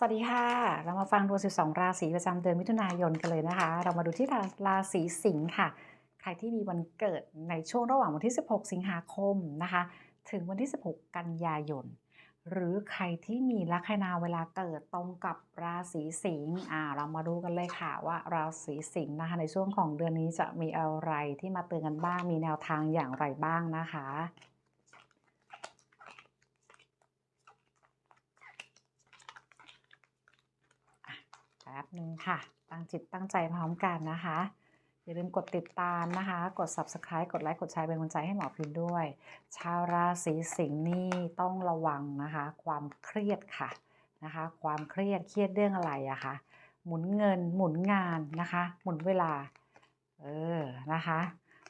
สวัสดีค่ะ เรามาฟังดวง 12 ราศีประจำเดือนมิถุนายนกันเลยนะคะ เรามาดูที่ราราศีสิงค์ค่ะ ใครที่มีวันเกิดในช่วงระหว่างวันที่ 16 สิงหาคมนะคะ ถึงวันที่ 16 กันยายน หรือใครที่มีลัคนาเวลาเกิดตรงกับราศีสิงห์อ่าเรามาดูกันเลยค่ะว่าราศีสิงห์นะคะในช่วงของเดือนนี้จะมีอะไรที่มาเตือนกันบ้าง มีแนวทางอย่างไรบ้างนะคะ แป๊บนึงค่ะ ตั้งจิตตั้งใจพร้อมกันนะคะ อย่าลืมกดติดตามนะคะ กด subscribe กดไลค์กดแชร์เป็นกำลังใจให้หมอพิมพ์ด้วย ชาวราศีสิงห์นี่ต้องระวังนะคะ ความเครียดค่ะนะคะ ความเครียดเครียดเรื่องอะไรอะคะหมุนเงินหมุนงานนะคะ หมุนเวลาเออนะคะ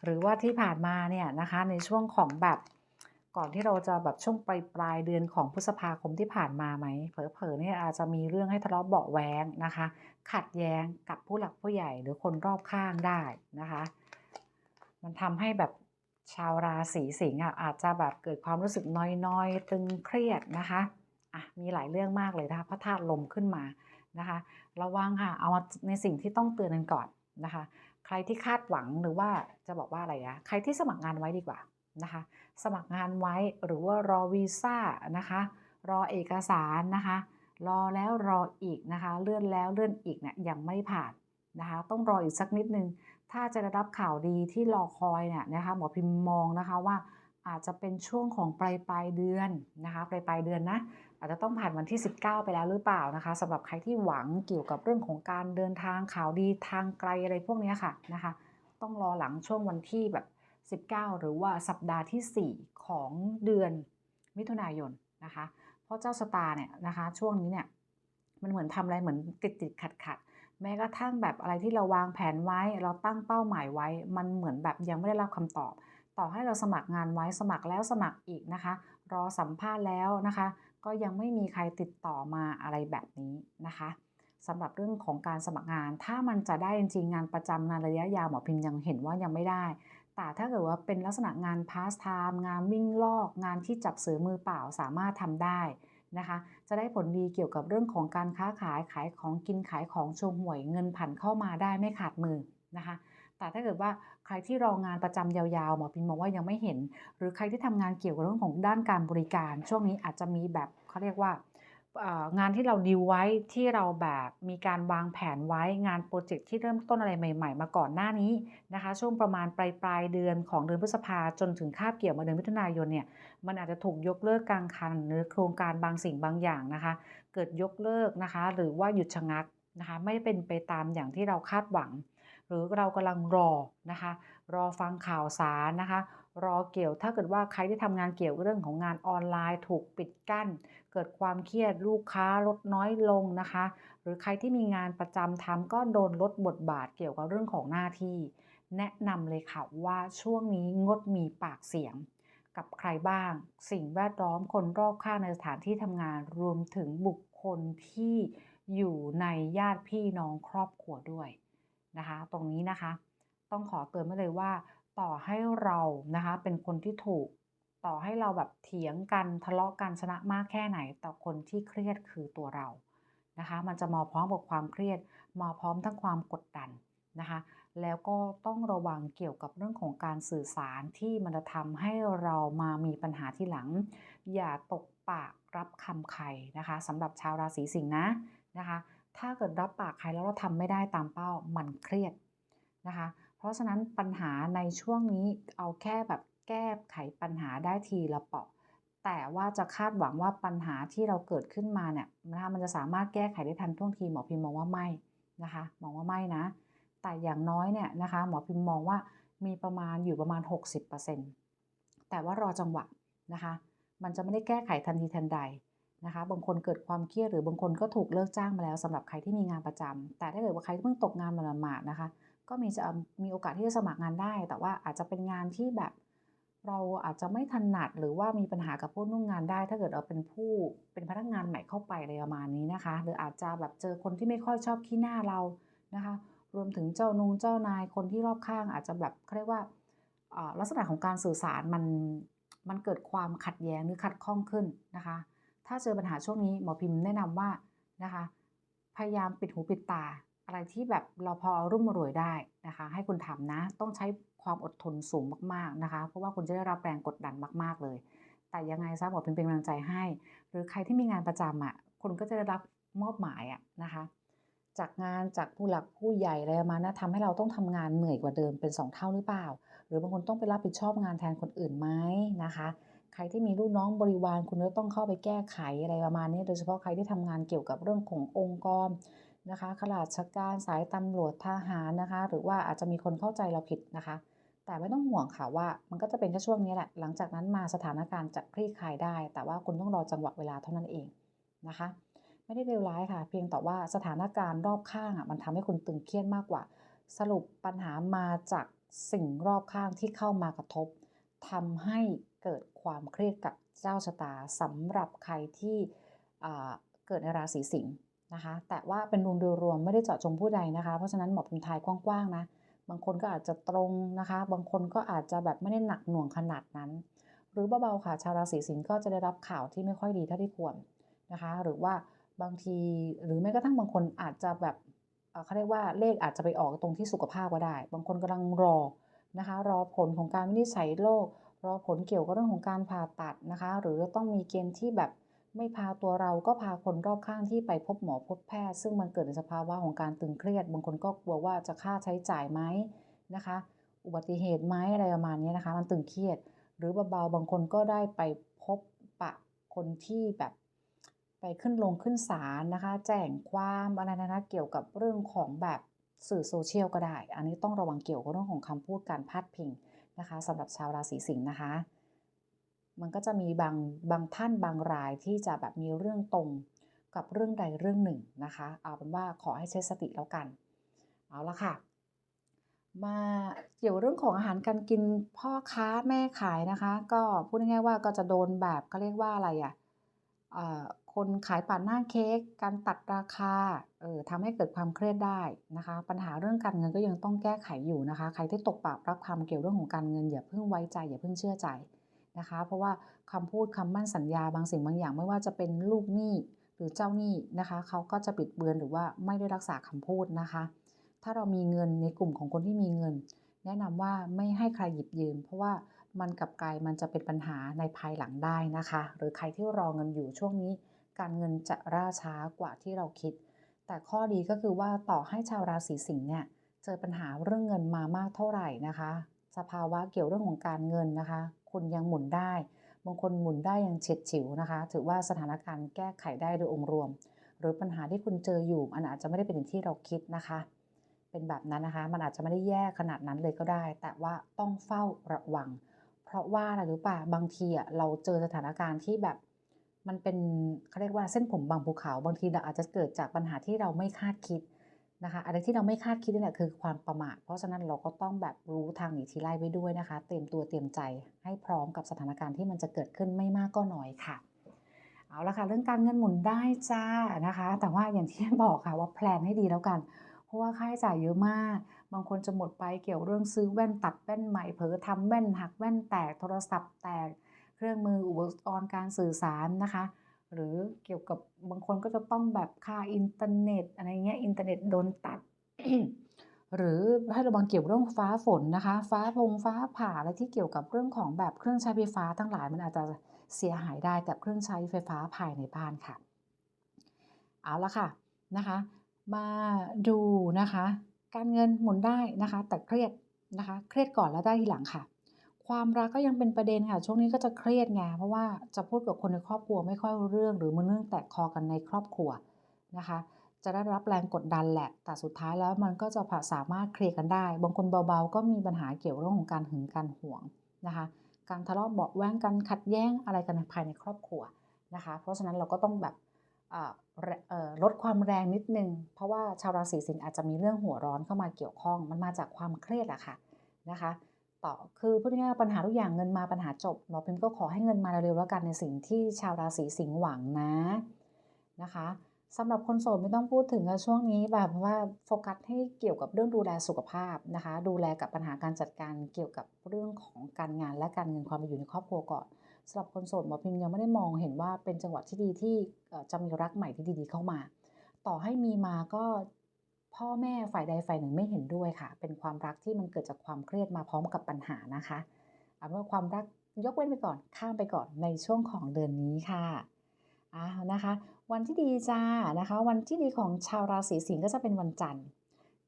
หรือว่าที่ผ่านมาเนี่ยนะคะในช่วงของแบบ ก่อนที่เราจะแบบช่วงปลายปลายเดือนของพฤษภาคมที่ผ่านมาไหมเผลอๆเนี่ยอาจจะมีเรื่องให้ทะเลาะเบาะแว้งนะคะ ขัดแย้งกับผู้หลักผู้ใหญ่หรือคนรอบข้างได้นะคะ มันทำให้แบบชาวราศีสิงห์อะอาจจะแบบเกิดความรู้สึกน้อยๆ ตึงเครียดนะคะอะมีหลายเรื่องมากเลยนะคะพระธาตุลมขึ้นมานะคะ ระวังค่ะเอาในสิ่งที่ต้องเตือนกันก่อนนะคะ ใครที่คาดหวังหรือว่าจะบอกว่าอะไรอะใครที่สมัครงานไว้ดีกว่า นะคะสมัครงานไว้หรือว่ารอวีซ่านะคะรอเอกสารนะคะรอแล้วรออีกนะคะเลื่อนแล้วเลื่อนอีกเนี่ยยังไม่ผ่านนะคะต้องรออีกสักนิดนึง ถ้าจะได้รับข่าวดีที่รอคอยเนี่ยนะคะหมอพิมพ์มองนะคะว่าอาจจะเป็นช่วงของปลายปลายเดือนนะคะปลายปลายเดือนนะอาจจะต้องผ่านวันที่ 19 ไปแล้วหรือเปล่านะคะสำหรับใครที่หวังเกี่ยวกับเรื่องของการเดินทางข่าวดีทางไกลอะไรพวกนี้ค่ะนะคะต้องรอหลังช่วงวันที่แบบ 19 หรือว่าสัปดาห์ที่ 4 ของเดือนมิถุนายนนะคะ เพราะเจ้าสตาร์เนี่ยนะคะช่วงนี้เนี่ยมันเหมือนทำอะไรเหมือนติดติดขัดขัดแม้กระทั่งแบบอะไรที่เราวางแผนไว้ เราตั้งเป้าหมายไว้ มันเหมือนแบบยังไม่ได้รับคำตอบ ต่อให้เราสมัครงานไว้สมัครแล้วสมัครอีกนะคะ รอสัมภาษณ์แล้วนะคะ ก็ยังไม่มีใครติดต่อมาอะไรแบบนี้นะคะสำหรับเรื่องของการสมัครงาน ถ้ามันจะได้จริงๆงานประจำงานระยะยาวหมอพิมพ์ยังเห็นว่ายังไม่ได้ แต่ถ้าเกิดว่าเป็นลักษณะงานพาสไทม์งานวิ่งลอกงานที่จับเสือมือเปล่าสามารถทำได้นะคะ จะได้ผลดีเกี่ยวกับเรื่องของการค้าขายขายของกินขายของชว์หวยเงินผันเข้ามาได้ไม่ขาดมือนะคะ แต่ถ้าเกิดว่าใครที่รองานประจำยาวๆหมอพิมพ์มองว่ายังไม่เห็น หรือใครที่ทำงานเกี่ยวกับเรื่องของด้านการบริการ ช่วงนี้อาจจะมีแบบเขาเรียกว่า งานที่เราดีลไว้ที่เราแบบมีการวางแผนไว้งานโปรเจกต์ที่เริ่มต้นอะไรใหม่ ๆ มาก่อนหน้านี้นะคะ ช่วงประมาณปลายปลายเดือนของเดือนพฤษภาจนถึงคาบเกี่ยวมาเดือนมิถุนายนเนี่ยมันอาจจะถูกยกเลิกกลางคันหรือโครงการบางสิ่งบางอย่างนะคะ เกิดยกเลิกนะคะ หรือว่าหยุดชะงักนะคะ ไม่เป็นไปตามอย่างที่เราคาดหวัง หรือเรากำลังรอนะคะ รอฟังข่าวสารนะคะ รอเกี่ยว ถ้าเกิดว่าใครที่ทำงานเกี่ยวกับเรื่องของงานออนไลน์ ถูกปิดกั้น เกิดความเครียดลูกค้าลดน้อยลงนะคะ หรือใครที่มีงานประจำทำก็โดนลดบทบาทเกี่ยวกับเรื่องของหน้าที่ แนะนำเลยค่ะว่าช่วงนี้งดมีปากเสียง กับใครบ้าง สิ่งแวดล้อมคนรอบข้างในสถานที่ทำงานรวมถึงบุคคลที่อยู่ในญาติพี่น้องครอบครัวด้วยนะคะ ตรงนี้นะคะ ต้องขอเตือนไว้เลยว่า ต่อให้เรานะคะเป็นคนที่ถูก ต่อให้เราแบบเถียงกันทะเลาะกันชนะมากแค่ไหน แต่คนที่เครียดคือตัวเรานะคะ มันจะมาพร้อมกับความเครียด มาพร้อมทั้งความกดดันนะคะ แล้วก็ต้องระวังเกี่ยวกับเรื่องของการสื่อสารที่มันจะทำให้เรามามีปัญหาที่หลัง อย่าตกปากรับคำใครนะคะสำหรับชาวราศีสิงห์นะนะคะ ถ้าเกิดรับปากใครแล้วเราทำไม่ได้ตามเป้ามันเครียดนะคะ เพราะฉะนั้นปัญหาในช่วงนี้เอาแค่แบบแก้ไขปัญหาได้ทีละเปาะ แต่ว่าจะคาดหวังว่าปัญหาที่เราเกิดขึ้นมาเนี่ยนะคะมันจะสามารถแก้ไขได้ทันท่วงทีหมอพิมมองว่าไม่นะคะมองว่าไม่นะ แต่อย่างน้อยเนี่ยนะคะหมอพิมมองว่ามีประมาณอยู่ประมาณ 60%แต่ว่ารอจังหวะนะคะ มันจะไม่ได้แก้ไขทันทีทันใดนะคะ บางคนเกิดความเครียดหรือบางคนก็ถูกเลิกจ้างมาแล้วสำหรับใครที่มีงานประจำแต่ถ้าเกิดว่าใครเพิ่งตกงานมาหมาดนะคะ ก็มีจะมีโอกาสที่จะสมัครงานได้ แต่ว่าอาจจะเป็นงานที่แบบเราอาจจะไม่ถนัดหรือว่ามีปัญหากับผู้นุ่งงานได้ ถ้าเกิดเราเป็นผู้เป็นพนักงานใหม่เข้าไปอะไรประมาณนี้นะคะ หรืออาจจะแบบเจอคนที่ไม่ค่อยชอบขี้หน้าเรานะคะ รวมถึงเจ้านุงเจ้านายคนที่รอบข้าง อาจจะแบบเขาเรียกว่าลักษณะของการสื่อสารมันมันเกิดความขัดแย้งหรือขัดข้องขึ้นนะคะ ถ้าเจอปัญหาช่วงนี้หมอพิมพ์แนะนำว่านะคะ พยายามปิดหูปิดตา อะไรที่แบบเราพอรุ่มรวยได้นะคะ ให้คุณทำนะ ต้องใช้ความอดทนสูงมากๆนะคะ เพราะว่าคุณจะได้รับแรงกดดันมาก ๆเลย แต่ยังไงซะหมอพิมเป็นกำลังใจให้ หรือใครที่มีงานประจำอะคุณก็จะได้รับมอบหมายอะนะคะ จากงานจากผู้หลักผู้ใหญ่อะไรประมาณนะทำให้เราต้องทำงานเหนื่อยกว่าเดิมเป็น 2 เท่าหรือเปล่า หรือบางคนต้องไปรับผิดชอบงานแทนคนอื่นไหมนะคะ ใครที่มีลูกน้องบริวารคุณก็ต้องเข้าไปแก้ไขอะไรประมาณนี้ โดยเฉพาะใครที่ทำงานเกี่ยวกับเรื่องขององค์กร นะคะข้าราชการสายตำรวจทหารนะคะ หรือว่าอาจจะมีคนเข้าใจเราผิดนะคะ แต่ไม่ต้องห่วงค่ะว่า มันก็จะเป็นแค่ช่วงนี้แหละ หลังจากนั้นมาสถานการณ์จะคลี่คลายได้ แต่ว่าคุณต้องรอจังหวะเวลาเท่านั้นเองนะคะ ไม่ได้เลวร้ายค่ะ เพียงแต่ว่าสถานการณ์รอบข้างอะมันทำให้คุณตึงเครียดมากกว่า สรุปปัญหามาจากสิ่งรอบข้างที่เข้ามากระทบทำให้เกิดความเครียดกับเจ้าชะตาสำหรับใครที่เกิดในราศีสิงห์ นะคะ แต่ว่าเป็นดวงโดยรวมไม่ได้เจาะจงผู้ใดนะคะ เพราะฉะนั้นหมอพิมพ์ทายกว้างๆนะ บางคนก็อาจจะตรงนะคะ บางคนก็อาจจะแบบไม่ได้หนักหน่วงขนาดนั้น หรือเบาๆค่ะ ชาวราศีสิงห์ก็จะได้รับข่าวที่ไม่ค่อยดีเท่าที่ควรนะคะ หรือว่าบางทีหรือแม้กระทั่งบางคนอาจจะแบบเขาเรียกว่าเลขอาจจะไปออกตรงที่สุขภาพก็ได้ บางคนกำลังรอนะคะ รอผลของการวินิจฉัยโรครอผลเกี่ยวกับเรื่องของการผ่าตัดนะคะ หรือต้องมีเกณฑ์ที่แบบ ไม่พาตัวเราก็พาคนรอบข้างที่ไปพบหมอพบแพทย์ ซึ่งมันเกิดในสภาวะของการตึงเครียด บางคนก็กลัวว่าจะค่าใช้จ่ายไหมนะคะ อุบัติเหตุไหมอะไรประมาณนี้นะคะ มันตึงเครียด หรือเบาๆบางคนก็ได้ไปพบปะคนที่แบบไปขึ้นลงขึ้นศาลนะคะ แจ้งความอะไรนะเกี่ยวกับเรื่องของแบบสื่อโซเชียลก็ได้ อันนี้ต้องระวังเกี่ยวกับเรื่องของคำพูดการพาดพิงนะคะสำหรับชาวราศีสิงห์นะคะ มันก็จะมีบางบางท่านบางรายที่จะแบบมีเรื่องตรงกับเรื่องใดเรื่องหนึ่งนะคะ เอาเป็นว่าขอให้ใช้สติแล้วกัน เอาละค่ะ มาเกี่ยวเรื่องของอาหารการกินพ่อค้าแม่ขายนะคะ ก็พูดง่ายๆว่าก็จะโดนแบบเขาเรียกว่าอะไรอะ่ะคนขายปาดหน้าเค้กการตัดราคาเออทำให้เกิดความเครียดได้นะคะ ปัญหาเรื่องการเงินก็ยังต้องแก้ไขอยู่นะคะ ใครที่ตกปากรับคำเกี่ยวเรื่องของการเงินอย่าเพิ่งไว้ใจอย่าเพิ่งเชื่อใจ นะคะ เพราะว่าคำพูดคำมั่นสัญญาบางสิ่งบางอย่างไม่ว่าจะเป็นลูกหนี้หรือเจ้าหนี้นะคะเขาก็จะปิดเบือนหรือว่าไม่ได้รักษาคำพูดนะคะ ถ้าเรามีเงินในกลุ่มของคนที่มีเงิน แนะนำว่าไม่ให้ใครหยิบยืม เพราะว่ามันกับกายมันจะเป็นปัญหาในภายหลังได้นะคะ หรือใครที่รอเงินอยู่ช่วงนี้ การเงินจะล่าช้ากว่าที่เราคิด แต่ข้อดีก็คือว่าต่อให้ชาวราศีสิงห์เนี่ยเจอปัญหาเรื่องเงินมามากเท่าไหร่นะคะ สภาวะเกี่ยวเรื่องของการเงินนะคะ คุณยังหมุนได้ บางคนหมุนได้ยังเฉียดฉิวนะคะ ถือว่าสถานการณ์แก้ไขได้โดยองค์รวม หรือปัญหาที่คุณเจออยู่มันอาจจะไม่ได้เป็นอย่างที่เราคิดนะคะ เป็นแบบนั้นนะคะ มันอาจจะไม่ได้แย่ขนาดนั้นเลยก็ได้ แต่ว่าต้องเฝ้าระวัง เพราะว่าอะไรรู้ป่ะบางทีอะเราเจอสถานการณ์ที่แบบมันเป็นเขาเรียกว่าเส้นผมบางภูเขา บางทีเราอาจจะเกิดจากปัญหาที่เราไม่คาดคิด นะคะอะไรที่เราไม่คาดคิดนี่แหละคือความประมาทเพราะฉะนั้นเราก็ต้องแบบรู้ทางหนีทีไล่ไว้ด้วยนะคะ เตรียมตัวเตรียมใจให้พร้อมกับสถานการณ์ที่มันจะเกิดขึ้นไม่มากก็น้อยค่ะ เอาละค่ะ เรื่องการเงินหมุนได้จ้านะคะ แต่ว่าอย่างที่บอกค่ะว่าแพลนให้ดีแล้วกัน เพราะว่าค่าใช้จ่ายเยอะมาก บางคนจะหมดไปเกี่ยวเรื่องซื้อแว่นตัดแว่นใหม่เผลอทำแว่นหักแว่นแตกโทรศัพท์แตกเครื่องมืออุปกรณ์การสื่อสารนะคะ หรือเกี่ยวกับบางคนก็จะต้องแบบค่าอินเทอร์เน็ตอะไรเงี้ยอินเทอร์เน็ตโดนตัด หรือให้ระวังเกี่ยวเรื่องฟ้าฝนนะคะ ฟ้าพงฟ้าผ่าอะไรที่เกี่ยวกับเรื่องของแบบเครื่องใช้ไฟฟ้าทั้งหลายมันอาจจะเสียหายได้กับเครื่องใช้ไฟฟ้าภายในบ้านค่ะ เอาละค่ะนะคะ มาดูนะคะ การเงินหมุนได้นะคะ แต่เครียดนะคะ เครียดก่อนแล้วได้ทีหลังค่ะ ความรักก็ยังเป็นประเด็นค่ะ ช่วงนี้ก็จะเครียดไงเพราะว่าจะพูดกับคนในครอบครัวไม่ค่อยรู้เรื่อง หรือมันเรื่องแตกคอกันในครอบครัวนะคะ จะได้รับแรงกดดันแหละ แต่สุดท้ายแล้วมันก็จะสามารถเคลียร์กันได้ บางคนเบาๆ ก็มีปัญหาเกี่ยวเรื่องของการหึงการหวงนะคะ การทะเลาะเบาแว้งกันขัดแย้งอะไรกันภายในครอบครัวนะคะ เพราะฉะนั้นเราก็ต้องแบบลดความแรงนิดนึง เพราะว่าชาวราศีสิงห์อาจจะมีเรื่องหัวร้อนเข้ามาเกี่ยวข้อง มันมาจากความเครียดอะค่ะนะคะ ต่อคือพูดง่ายๆปัญหาทุกอย่างเงินมาปัญหาจบหมอพิมก็ขอให้เงินมาเร็วๆแล้วกันในสิ่งที่ชาวราศีสิงห์หวังนะนะคะสำหรับคนโสดไม่ต้องพูดถึงช่วงนี้แบบว่าโฟกัสให้เกี่ยวกับเรื่องดูแลสุขภาพนะคะ ดูแลกับปัญหาการจัดการเกี่ยวกับเรื่องของการงานและการเงินความเป็นอยู่ในครอบครัวก่อนสำหรับคนโสดหมอพิมยังไม่ได้มองเห็นว่าเป็นจังหวะที่ดีที่จะมีรักใหม่ที่ดีๆเข้ามา ต่อให้มีมาก็ พ่อแม่ฝ่ายใดฝ่ายหนึ่งไม่เห็นด้วยค่ะ เป็นความรักที่มันเกิดจากความเครียดมาพร้อมกับปัญหานะคะเอาเป็นว่าความรักยกเว้นไปก่อนข้ามไปก่อนในช่วงของเดือนนี้ค่ะอ่านะคะ วันที่ดีจ้านะคะ วันที่ดีของชาวราศีสิงห์ก็จะเป็นวันจันทร์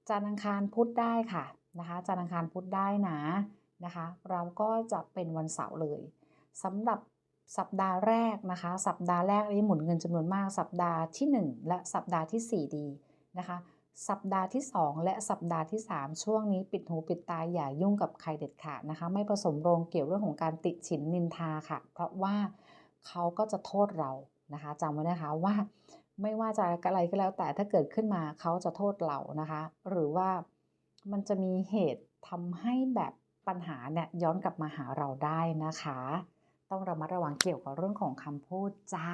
จันทร์อังคารพุธได้ค่ะนะคะจันทร์อังคารพุธได้นะนะคะ เราก็จะเป็นวันเสาร์เลยสำหรับสัปดาห์แรกนะคะ สัปดาห์แรกนี้หมุนเงินจำนวนมาก สัปดาห์ที่ 1 และสัปดาห์ที่ 4 ดีนะคะ สัปดาห์ที่ 2 และสัปดาห์ที่ 3 ช่วงนี้ปิดหูปิดตาอย่ายุ่งกับใครเด็ดขาดนะคะ ไม่ผสมโรงเกี่ยวเรื่องของการติฉินนินทาค่ะ เพราะว่าเขาก็จะโทษเรานะคะจำไว้นะคะว่าไม่ว่าจะอะไรก็แล้วแต่ถ้าเกิดขึ้นมาเขาจะโทษเรานะคะ หรือว่ามันจะมีเหตุทำให้แบบปัญหาเนี่ยย้อนกลับมาหาเราได้นะคะ ต้องระมัดระวังเกี่ยวกับเรื่องของคำพูดจ้า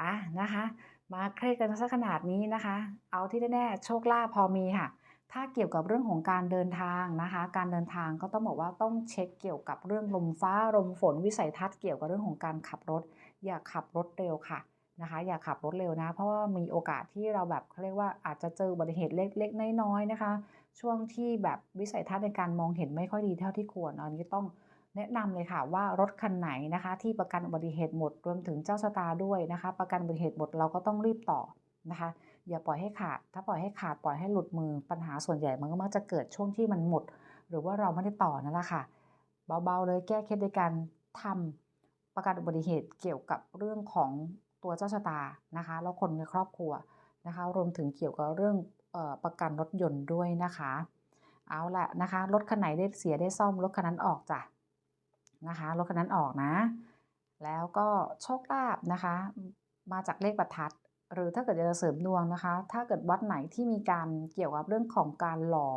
อะนะคะ มาเครียดกันซะขนาดนี้นะคะ เอาที่แน่ๆโชคลาภพอมีค่ะ ถ้าเกี่ยวกับเรื่องของการเดินทางนะคะ การเดินทางก็ต้องบอกว่าต้องเช็คเกี่ยวกับเรื่องลมฟ้าลมฝนวิสัยทัศน์เกี่ยวกับเรื่องของการขับรถ อย่าขับรถเร็วค่ะนะคะ อย่าขับรถเร็วนะ เพราะว่ามีโอกาสที่เราแบบเขาเรียกว่าอาจจะเจออุบัติเหตุเล็กๆน้อยๆนะคะ ช่วงที่แบบวิสัยทัศน์ในการมองเห็นไม่ค่อยดีเท่าที่ควรอันนี้ต้อง แนะนำเลยค่ะว่ารถคันไหนนะคะ ที่ประกันอุบัติเหตุหมดรวมถึงเจ้าชะตาด้วยนะคะ ประกันอุบัติเหตุหมดเราก็ต้องรีบต่อนะคะ อย่าปล่อยให้ขาด ถ้าปล่อยให้ขาดปล่อยให้หลุดมือปัญหาส่วนใหญ่มันก็มักจะเกิดช่วงที่มันหมด หรือว่าเราไม่ได้ต่อนั่นแหละค่ะเบาๆเลยแก้เคล็ดโดยการทำประกันอุบัติเหตุเกี่ยวกับเรื่องของตัวเจ้าชะตานะคะแล้วคนในครอบครัวนะคะ รวมถึงเกี่ยวกับเรื่องออประกันรถยนต์ด้วยนะคะ เอาละนะคะรถคันไหนได้เสียได้ซ่อมรถคันนั้นออกจ้ะ นะคะรถคันนั้นออกนะ แล้วก็โชคลาภนะคะ มาจากเลขประทัด หรือถ้าเกิดจะเสริมดวงนะคะ ถ้าเกิดวัดไหนที่มีการเกี่ยวกับเรื่องของการหล่อ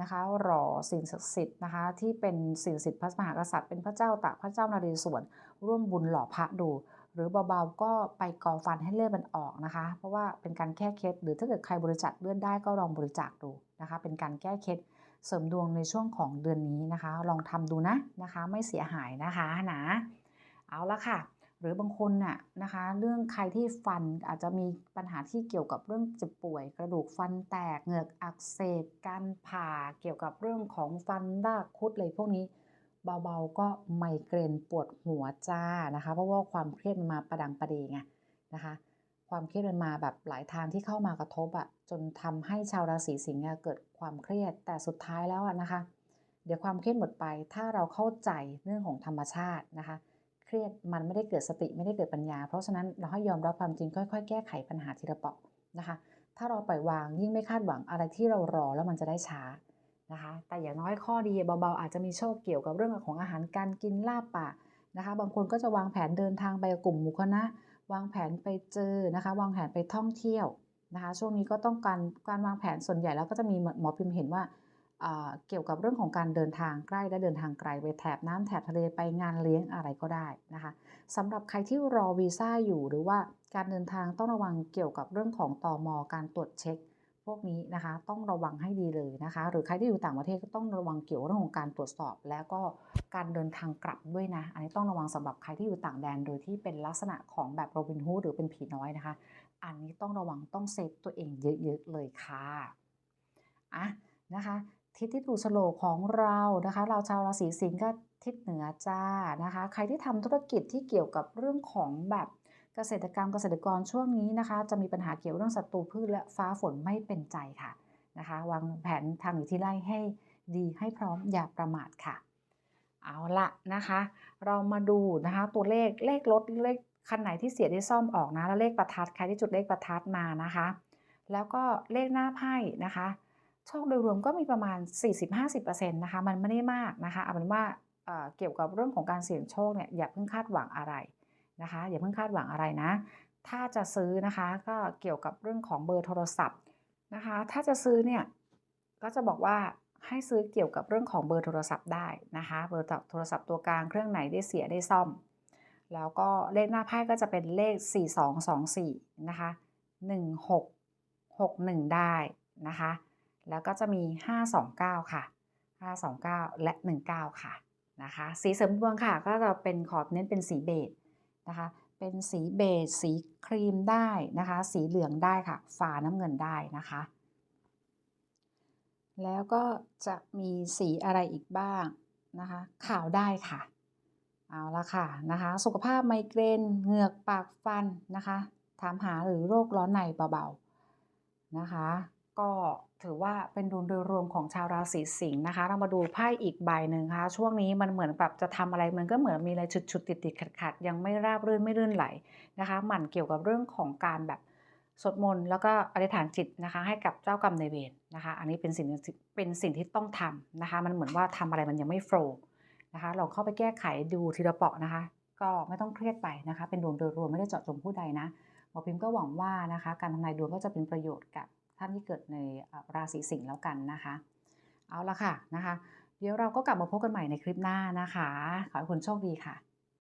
นะคะหล่อสิ่งศักดิ์สิทธิ์นะคะ ที่เป็นสิ่งศักดิ์สิทธิ์พระมหากษัตริย์เป็นพระเจ้าตากพระเจ้านเรศวรร่วมบุญหล่อพระดู หรือเบาๆก็ไปกอฟันให้เลือดมันออกนะคะ เพราะว่าเป็นการแก้เคล็ดหรือถ้าเกิดใครบริจาคเลือดได้ก็ลองบริจาคดูนะคะ เป็นการแก้เคล็ด เสริมดวงในช่วงของเดือนนี้นะคะ ลองทำดูนะนะคะไม่เสียหายนะคะนะเอาละค่ะ หรือบางคนน่ะนะคะ เรื่องใครที่ฟันอาจจะมีปัญหาที่เกี่ยวกับเรื่องเจ็บป่วย กระดูกฟันแตกเหงือกอักเสบการผ่าเกี่ยวกับเรื่องของฟันรากคุดเลยพวกนี้เบาๆก็ไมเกรนปวดหัวจ้านะคะ เพราะว่าความเครียดมันมาประดังประเดงไงนะคะ ความเครียดมันมาแบบหลายทางที่เข้ามากระทบอะจนทำให้ชาวราศีสิงห์เกิดความเครียดแต่สุดท้ายแล้วอะนะคะ เดี๋ยวความเครียดหมดไป ถ้าเราเข้าใจเรื่องของธรรมชาตินะคะ เครียดมันไม่ได้เกิดสติไม่ได้เกิดปัญญา เพราะฉะนั้นเราให้ยอมรับความจริงค่อย ๆ แก้ไขปัญหาทีละเปาะนะคะ ถ้าเราปล่อยวางยิ่งไม่คาดหวังอะไรที่เรารอแล้วมันจะได้ช้านะคะ แต่อย่างน้อยข้อดีเบาๆอาจจะมีโชคเกี่ยวกับเรื่องของอาหารการกินลาบป่านะคะ บางคนก็จะวางแผนเดินทางไปกับกลุ่มหมู่คณะ วางแผนไปเจอนะคะ วางแผนไปท่องเที่ยวนะคะช่วงนี้ก็ต้องการการวางแผนส่วนใหญ่แล้วก็จะมีหมอพิมพ์เห็นว่าเกี่ยวกับเรื่องของการเดินทางใกล้และเดินทางไกลไปแถบน้ำแถบทะเลไปงานเลี้ยงอะไรก็ได้นะคะสำหรับใครที่รอวีซ่าอยู่หรือว่าการเดินทางต้องระวังเกี่ยวกับเรื่องของตอมอการตรวจเช็ค พวกนี้นะคะต้องระวังให้ดีเลยนะคะ หรือใครที่อยู่ต่างประเทศก็ต้องระวังเกี่ยวเรื่องของการตรวจสอบ แล้วก็การเดินทางกลับด้วยนะ อันนี้ต้องระวังสำหรับใครที่อยู่ต่างแดนโดยที่เป็นลักษณะของแบบโรบินฮูดหรือเป็นผีน้อยนะคะ อันนี้ต้องระวังต้องเซฟตัวเองเยอะๆเลยค่ะอะนะคะทิศที่ถูกฉลกของเรานะคะ เราชาวราศีสิงห์ก็ทิศเหนือจ้านะคะ ใครที่ทำธุรกิจที่เกี่ยวกับเรื่องของแบบ เกษตรกรรมเกษตรกรช่วงนี้นะคะ จะมีปัญหาเกี่ยวเรื่องศัตรูพืชและฟ้าฝนไม่เป็นใจค่ะนะคะวางแผนทางหนีที่ไล่ให้ดีให้พร้อมอย่าประมาทค่ะ เอาละนะคะ เรามาดูนะคะตัวเลขเลขรถเลขคันไหนที่เสียได้ซ่อมออกนะแล้วเลขประทัดใครที่จุดเลขประทัดมานะคะ แล้วก็เลขหน้าไพ่นะคะโชคโดยรวมก็มีประมาณ 40-50%นะคะมันไม่ได้มากนะคะเอาเป็นว่าเเกี่ยวกับเรื่องของการเสี่ยงโชคเนี่ยอย่าเพิ่งคาดหวังอะไร นะคะ อย่าเพิ่งคาดหวังอะไรนะ ถ้าจะซื้อนะคะก็เกี่ยวกับเรื่องของเบอร์โทรศัพท์นะคะ ถ้าจะซื้อเนี่ยก็จะบอกว่าให้ซื้อเกี่ยวกับเรื่องของเบอร์โทรศัพท์ได้นะคะ เบอร์โทรศัพท์ตัวกลางเครื่องไหนได้เสียได้ซ่อม แล้วก็เลขหน้าไพ่ก็จะเป็นเลข 4224นะคะ1661 ได้นะคะ แล้วก็จะมี 529 ค่ะ 529 และ 19 ค่ะนะคะ สีเสริมดวงค่ะ ก็จะเป็นขอบเน้นเป็นสีเบจ นะคะ เป็นสีเบจสีครีมได้นะคะ สีเหลืองได้ค่ะฟ้าน้ำเงินได้นะคะ แล้วก็จะมีสีอะไรอีกบ้างนะคะขาวได้ค่ะเอาละค่ะนะคะสุขภาพไมเกรนเหงือกปากฟันนะคะถามหาหรือโรคร้อนในเบาๆนะคะ ก็ถือว่าเป็นดวงโดยรวมของชาวราศีสิงห์นะคะ เรามาดูไพ่อีกใบหนึ่งคะช่วงนี้มันเหมือนแบบจะทำอะไรมันก็เหมือนมีอะไรฉุดๆติดๆขัดๆยังไม่ราบรื่นไม่รื่นไหลนะคะหมั่นเกี่ยวกับเรื่องของการแบบสวดมนต์แล้วก็อธิษฐานจิตนะคะ ให้กับเจ้ากรรมนายเวรนะคะ อันนี้เป็นสิ่งเป็นสิ่งที่ต้องทำนะคะ มันเหมือนว่าทำอะไรมันยังไม่โฟล์นะคะลองเข้าไปแก้ไขดูทีละเปาะนะคะ ก็ไม่ต้องเครียดไปนะคะ เป็นดวงโดยรวมไม่ได้เจาะจงผู้ใดนะหมอพิมพ์ก็หวังว่านะคะ การทำนายดวงก็จะเป็นประโยชน์กับ ท่านที่เกิดในราศีสิงห์แล้วกันนะคะ เอาละค่ะนะคะ เดี๋ยวเราก็กลับมาพบกันใหม่ในคลิปหน้านะคะ ขอให้คุณโชคดีค่ะ